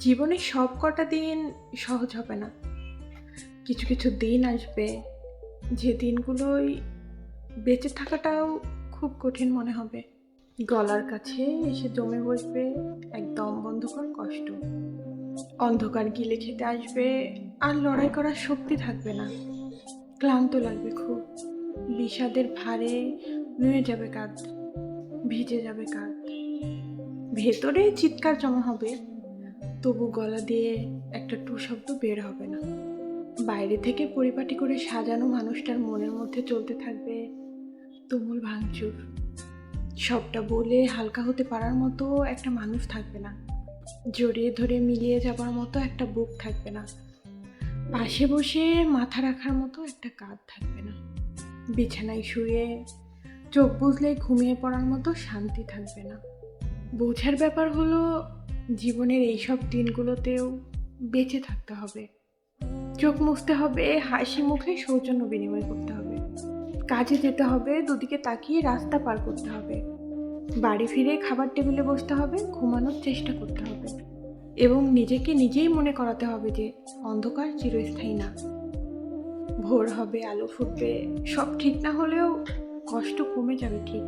জীবনে সব কটা দিন সহজ হবে না। কিছু কিছু দিন আসবে, যে দিনগুলোই বেঁচে থাকাটাও খুব কঠিন মনে হবে। গলার কাছে এসে জমে বসবে একদম বন্ধকর কষ্ট। অন্ধকার গিলে খেতে আসবে, আর লড়াই করার শক্তি থাকবে না। ক্লান্ত লাগবে খুব। বিষাদের ভারে নুয়ে যাবে কাঁধ ভিজে যাবে কাঁধ ভেতরে চিৎকার জমা হবে। তবু গলা দিয়ে একটা টু শব্দ বের হবে না। বাইরে থেকে পরিপাটি করে সাজানো মানুষটার মনের মধ্যে চলতে থাকবে তুমুল ভাঙচুর। সবটা বলে হালকা হতে পারার মতো একটা মানুষ থাকবে না। জড়িয়ে ধরে মিলিয়ে যাবার মতো একটা বুক থাকবে না। পাশে বসে মাথা রাখার মতো একটা কাঁধ থাকবে না। বিছানায় শুয়ে চোখ বুঝলে ঘুমিয়ে পড়ার মতো শান্তি থাকবে না। বোঝার ব্যাপার হলো জীবনের এইসব দিনগুলোতেও বেঁচে থাকতে হবে। চোখ মুছতে হবে, হাসি মুখে সৌজন্য বিনিময় করতে হবে। কাজে যেতে হবে, দুদিকে তাকিয়ে রাস্তা পার করতে হবে। বাড়ি ফিরে খাবার টেবিলে বসতে হবে, ঘুমানোর চেষ্টা করতে হবে। এবং নিজেকে নিজেই মনে করাতে হবে যে, অন্ধকার চিরস্থায়ী না। ভোর হবে, আলো ফুটবে, সব ঠিক না হলেও কষ্ট কমে যাবে ঠিক।